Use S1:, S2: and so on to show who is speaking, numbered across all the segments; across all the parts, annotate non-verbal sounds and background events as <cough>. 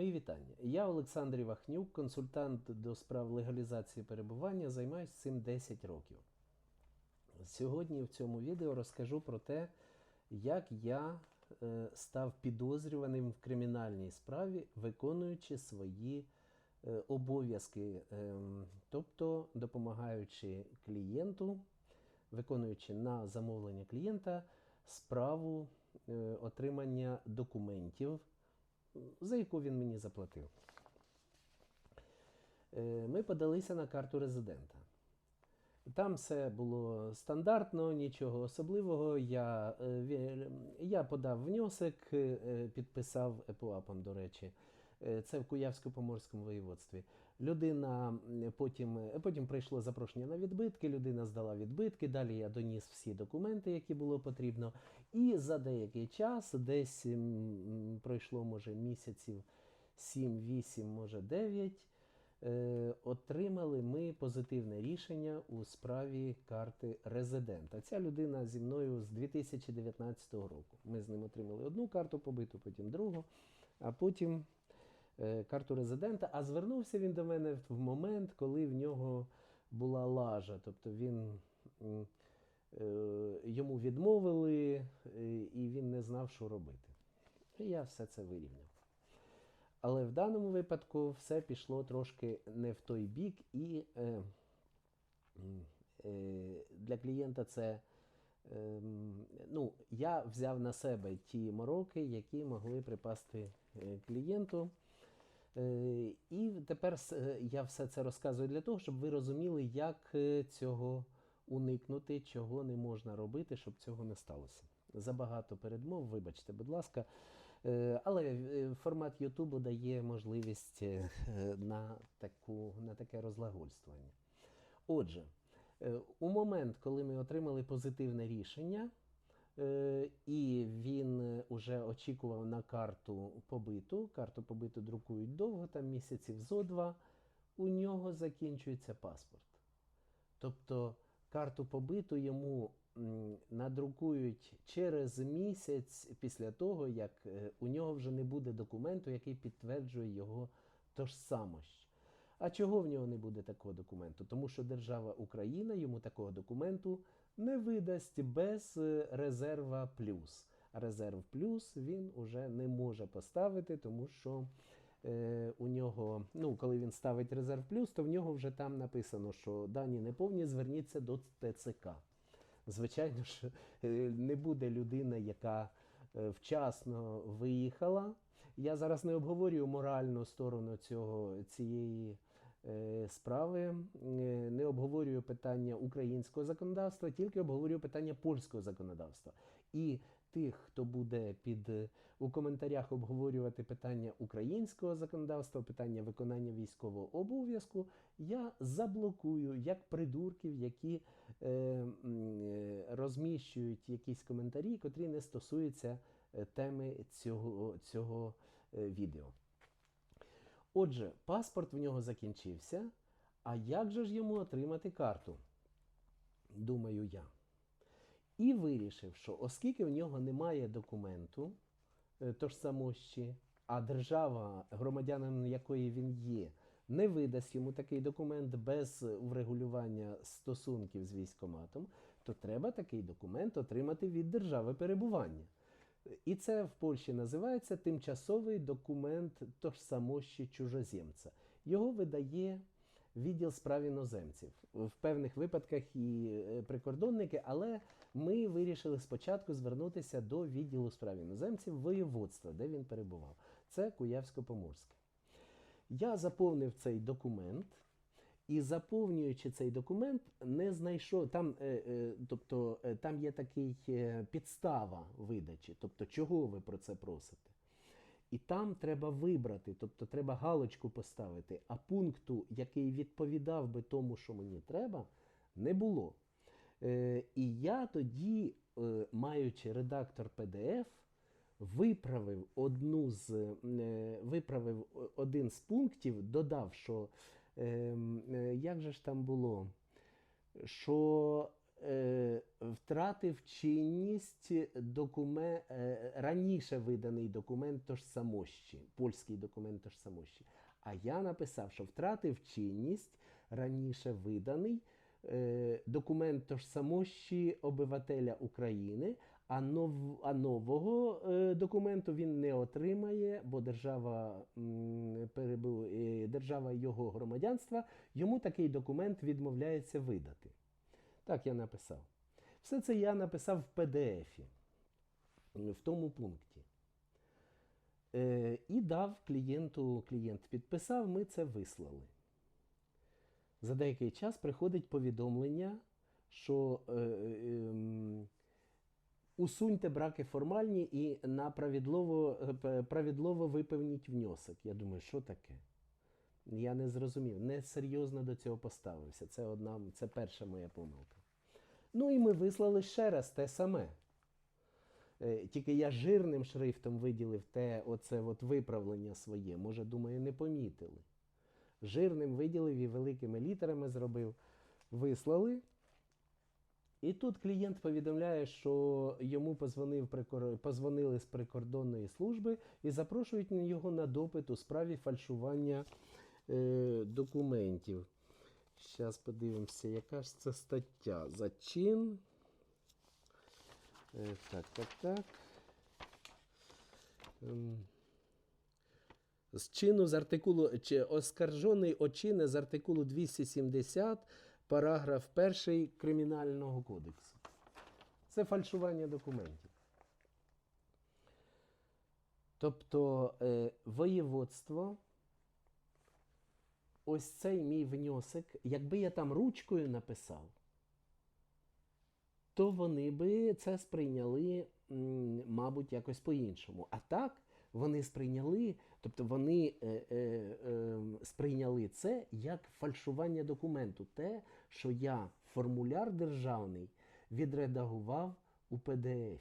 S1: Мої вітання. Я Олександр Івахнюк, консультант до справ легалізації перебування, займаюся цим 10 років. Сьогодні в цьому відео розкажу про те, як я е, став підозрюваним в кримінальній справі, виконуючи свої е, обов'язки, ем, тобто допомагаючи клієнту, виконуючи на замовлення клієнта справу е, отримання документів, за яку він мені заплатив. Е, Ми подалися на карту резидента. Там все було стандартно, нічого особливого. Я, е, я подав внесок, е, підписав ЕПУАПом, до речі. Це в Куявсько-Поморському воєводстві. Людина потім, е, потім прийшло запрошення на відбитки, людина здала відбитки. Далі я доніс всі документи, які було потрібно. І за деякий час, десь пройшло, може, місяців 7-8, може 9, е, отримали ми позитивне рішення у справі карти резидента. Ця людина зі мною з 2019 року. Ми з ним отримали одну карту побиту, потім другу, а потім карту резидента. А звернувся він до мене в момент, коли в нього була лажа. Тобто він. е, Йому відмовили, е, і він не знав, що робити. І я все це вирівняв. Але в даному випадку все пішло трошки не в той бік, і е, е, для клієнта це. Ну, я взяв на себе ті мороки, які могли припасти е, клієнту. Е, І тепер е, я все це розказую для того, щоб ви розуміли, як е, цього уникнути, чого не можна робити, щоб цього не сталося. Забагато передмов, вибачте, будь ласка. Але формат Ютубу дає можливість на, таку, на таке розлагольствування. Отже, у момент, коли ми отримали позитивне рішення, і він вже очікував на карту побиту, карту побиту друкують довго, там місяців зо два, у нього закінчується паспорт. Тобто карту побиту йому надрукують через місяць після того, як е, у нього вже не буде документу, який підтверджує його тожсамость. А чого в нього не буде такого документу? Тому що держава Україна йому такого документу не видасть без е, резерва плюс. Резерв плюс він уже не може поставити, тому що е, у нього, ну, коли він ставить резерв плюс, то в нього вже там написано, що дані неповні, зверніться до ТЦК. Звичайно ж, е, не буде людина, яка е, вчасно виїхала. Я зараз не обговорюю моральну сторону цього, цієї справи, е, не обговорюю питання українського законодавства, тільки обговорюю питання польського законодавства. І тих, хто буде під е, у коментарях обговорювати питання українського законодавства, питання виконання військового обов'язку, я заблокую як придурків, які е, е, розміщують якісь коментарі, котрі не стосуються е, теми цього, цього е, відео. Отже, паспорт в нього закінчився. А як же ж йому отримати карту? Думаю я. І вирішив, що оскільки в нього немає документу е, тожсамощі, а держава, громадянином якої він є, не видасть йому такий документ без врегулювання стосунків з військоматом, то треба такий документ отримати від держави перебування. І це в Польщі називається тимчасовий документ тожсамощі чужоземця. Його видає відділ справ іноземців. В певних випадках і е, прикордонники, але ми вирішили спочатку звернутися до відділу справ іноземців воєводства, де він перебував. Це Куявсько-Поморське. Я заповнив цей документ. І заповнюючи цей документ, не знайшов там, е, е, тобто е, там є такий підстава видачі, тобто чого ви про це просите. І там треба вибрати, тобто треба галочку поставити, а пункту, який відповідав би тому, що мені треба, не було. І я тоді, маючи редактор PDF, виправив одну з виправив один з пунктів, додав, що як же ж там було, що е, втратив чинність документ, е, раніше виданий документ тожсамощі, польський документ тожсамощі. А я написав, що втратив чинність раніше виданий е, документ тожсамощі обивателя України, а, нов, а нового е, документу він не отримає, бо держава, м, перебу, е, держава його громадянства йому такий документ відмовляється видати. Так я написав. Все це я написав в PDF, в тому пункті. Е, і дав клієнту, клієнт підписав, ми це вислали. За деякий час приходить повідомлення, що е, ем, усуньте браки формальні і на правідлово, е, правідлово виповніть внесок. Я думаю, що таке? Я не зрозумів, не серйозно до цього поставився. Це одна, це перша моя помилка. Ну і ми вислали ще раз те саме. Е, Тільки я жирним шрифтом виділив те, оце от виправлення своє. Може, думаю, не помітили. Жирним виділив і великими літерами зробив. Вислали. І тут клієнт повідомляє, що йому позвонив прикор... позвонили з прикордонної служби і запрошують його на допит у справі фальшування е, документів. Зараз подивимося, яка ж це стаття. Зачин. Е, так, так, так. Ем, З чину з артикулу чи оскаржений очине з артикулу 270, параграф 1 Кримінального кодексу. Це фальшування документів. Тобто е, воєводство, ось цей мій внесок, якби я там ручкою написав, то вони би це сприйняли, мабуть, якось по-іншому. А так вони сприйняли, тобто вони е, е, е, сприйняли це як фальшування документу, те, що я формуляр державний відредагував у PDF.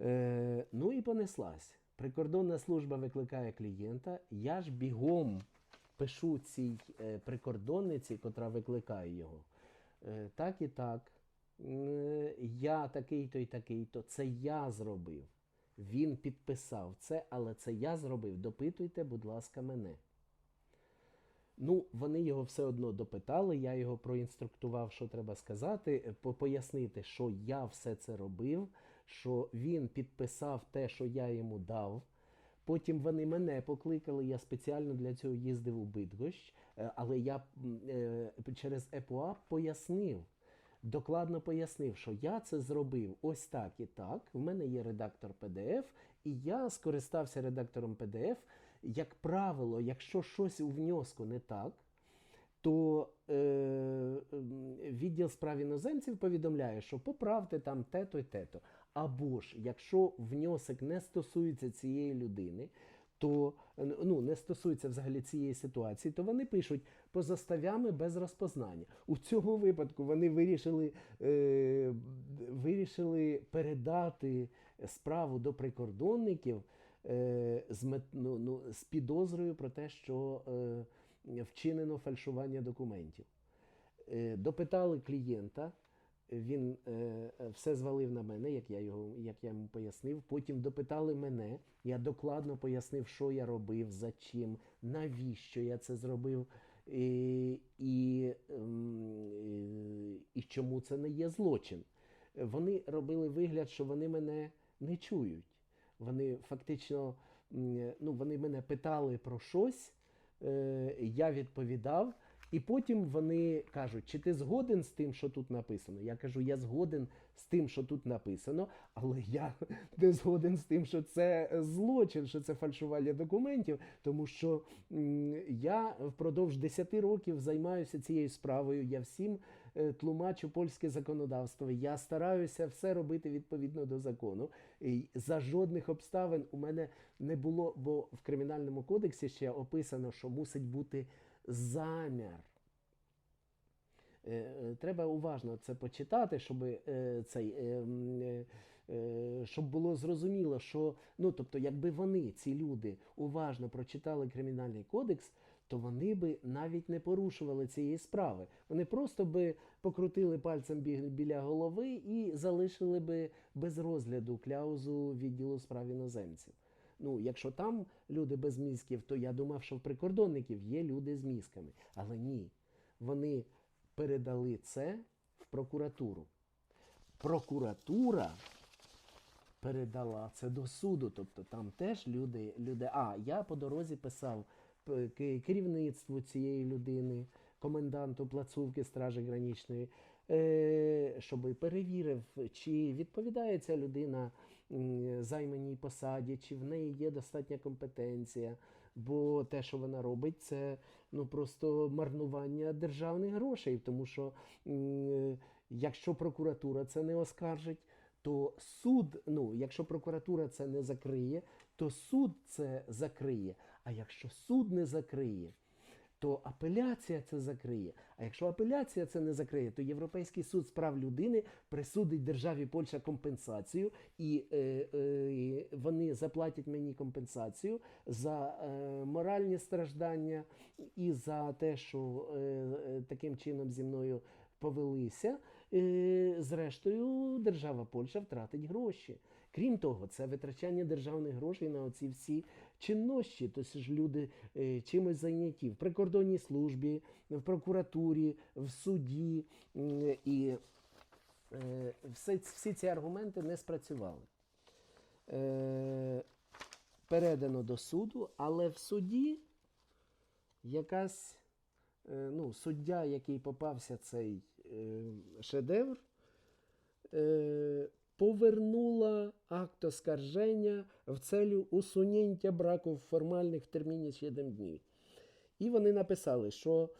S1: Е, ну і понеслась. Прикордонна служба викликає клієнта. Я ж бігом пишу цій е, прикордонниці, котра викликає його. Е, так і так. Е, Я такий-то і такий-то. Це я зробив. Він підписав це, але це я зробив. Допитуйте, будь ласка, мене. Ну, вони його все одно допитали. Я його проінструктував, що треба сказати, е, пояснити, що я все це робив, що він підписав те, що я йому дав. Потім вони мене покликали, я спеціально для цього їздив у Бидгощ, е, але я е, через ЕПУА пояснив, докладно пояснив, що я це зробив ось так і так. В мене є редактор PDF, і я скористався редактором PDF. Як правило, якщо щось у внеску не так, то е, відділ справ іноземців повідомляє, що поправте там те-то і те-то. Або ж, якщо внесок не стосується цієї людини, то ну, не стосується взагалі цієї ситуації, то вони пишуть позаставями без розпознання. У цьому випадку вони вирішили, е, вирішили передати справу до прикордонників з, ну, ну, з підозрою про те, що е, вчинено фальшування документів. Е, допитали клієнта, він е, е, все звалив на мене, як я, його, як я йому пояснив. Потім допитали мене. Я докладно пояснив, що я робив, за чим, навіщо я це зробив, і, і, ем, е, і чому це не є злочин. Вони робили вигляд, що вони мене не чують. Вони фактично ну, вони мене питали про щось, е, я відповідав. І потім вони кажуть, чи ти згоден з тим, що тут написано? Я кажу, я згоден з тим, що тут написано, але я <laughs> не згоден з тим, що це злочин, що це фальшування документів, тому що я впродовж 10 років займаюся цією справою. Я всім е, тлумачу польське законодавство. Я стараюся все робити відповідно до закону. І за жодних обставин у мене не було, бо в кримінальному кодексі ще описано, що мусить бути замір. Е, е, Треба уважно це почитати, щоб е, цей. Щоб було зрозуміло, що ну тобто, якби вони, ці люди, уважно прочитали кримінальний кодекс, то вони би навіть не порушували цієї справи. Вони просто би покрутили пальцем біля голови і залишили би без розгляду кляузу відділу справ іноземців. Ну, якщо там люди без мізків, то я думав, що в прикордонників є люди з мізками. Але ні. Вони передали це в прокуратуру. Прокуратура передала це до суду. Тобто там теж люди, люди. А я по дорозі писав керівництву цієї людини, коменданту плацовки Стражі Гранічної, е, щоб перевірив, чи відповідає ця людина займаній посаді, чи в неї є достатня компетенція. Бо те, що вона робить, це ну просто марнування державних грошей, тому що якщо прокуратура це не оскаржить, то суд, ну, якщо прокуратура це не закриє, то суд це закриє. А якщо суд не закриє, то апеляція це закриє. А якщо апеляція це не закриє, то Європейський суд з прав людини присудить державі Польща компенсацію, і е, е, вони заплатять мені компенсацію за е, моральні страждання і за те, що е, е, таким чином зі мною повелися. Е, зрештою, держава Польща втратить гроші. Крім того, це витрачання державних грошей на оці всі чиннощі. Тобто ж люди е, чимось зайняті в прикордонній службі, в прокуратурі, в суді. І е, всі ці аргументи не спрацювали. Е, передано до суду, але в суді якась ну, суддя, який попався цей шедевр, повернула акт оскарження в целю усунення браку формальних в терміні 7 днів. І вони написали, що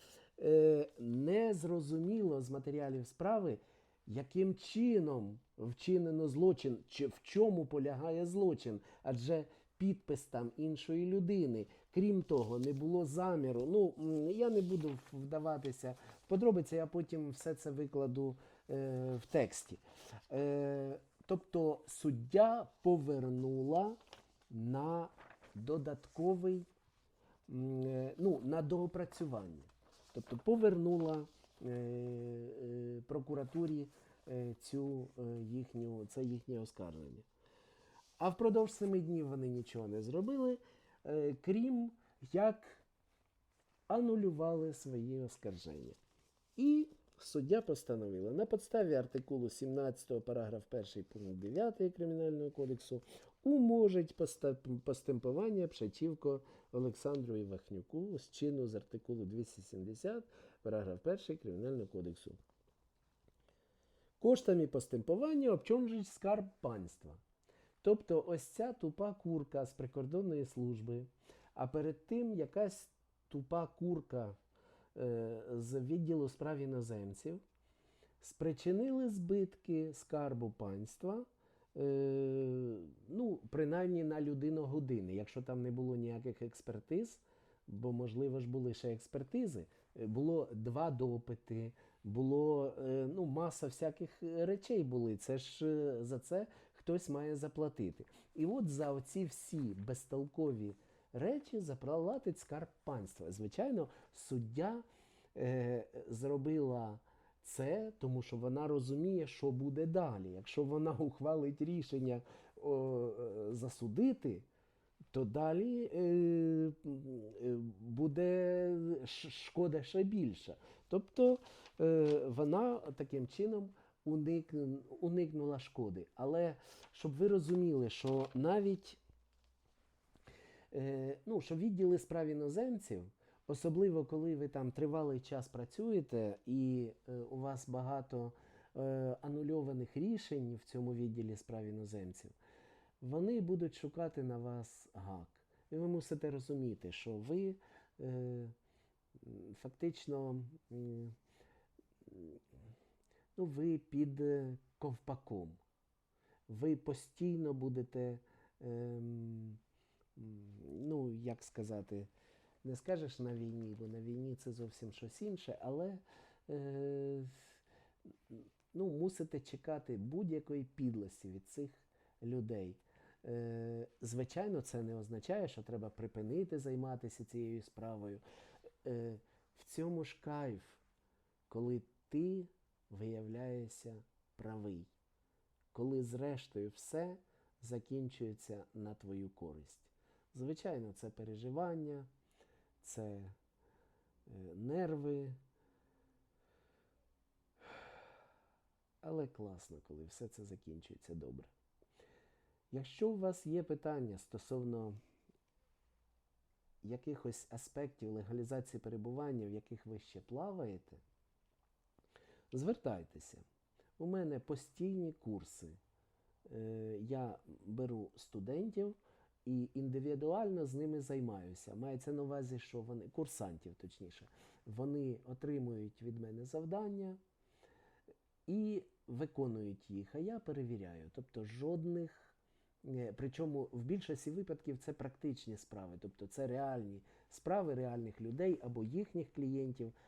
S1: е, не зрозуміло з матеріалів справи, яким чином вчинено злочин, чи в чому полягає злочин, адже підпис там іншої людини. Крім того, не було заміру. Ну, я не буду вдаватися в подробиці, я потім все це викладу е, в тексті. Е, тобто суддя повернула на додатковий е, ну, на доопрацювання. Тобто повернула е, е, прокуратурі цю їхню, це їхнє оскарження. А впродовж семи днів вони нічого не зробили, крім як анулювали свої оскарження. І суддя постановила на підставі артикулу 17 параграф 1 пункт 9 Кримінального кодексу уможить постемпування Пшачівко Олександру Івахнюку з чину з артикулу 270 параграф 1 Кримінального кодексу. Коштами постемпування обчонжить скарб панства. Тобто ось ця тупа курка з прикордонної служби, а перед тим якась тупа курка з відділу справ іноземців спричинили збитки скарбу панства, е, ну, принаймні на людину години, якщо там не було ніяких експертиз, бо, можливо ж, були ще експертизи, е, було два допити, було е, ну, маса всяких речей були. Це ж е, за це хтось має заплатити. І от за оці всі безтолкові речі заплатить скарб панства. Звичайно, суддя е, зробила це, тому що вона розуміє, що буде далі. Якщо вона ухвалить рішення о, е, засудити, то далі е, е, буде шкода ще більша. Тобто е, вона таким чином уникнула шкоди. Але щоб ви розуміли, що навіть ну, що відділи справ іноземців, особливо коли ви там тривалий час працюєте і е, у вас багато е, анульованих рішень в цьому відділі справ іноземців, вони будуть шукати на вас гак. І ви мусите розуміти, що ви е, фактично ну, ви під е, ковпаком. Ви постійно будете, ем, ну, як сказати, не скажеш на війні, бо на війні це зовсім щось інше, але е, ну, мусите чекати будь-якої підлості від цих людей. Е, звичайно, це не означає, що треба припинити займатися цією справою. е, в цьому ж кайф, коли ти виявляєшся правий, коли зрештою все закінчується на твою користь. Звичайно, це переживання, це е, нерви. Але класно, коли все це закінчується добре. Якщо у вас є питання стосовно якихось аспектів легалізації перебування, в яких ви ще плаваєте, звертайтеся. У мене постійні курси. Е, Я беру студентів і індивідуально з ними займаюся. Мається на увазі, що вони, курсантів точніше, вони отримують від мене завдання і виконують їх, а я перевіряю. Тобто жодних. е, Причому в більшості випадків це практичні справи, тобто це реальні справи реальних людей або їхніх клієнтів,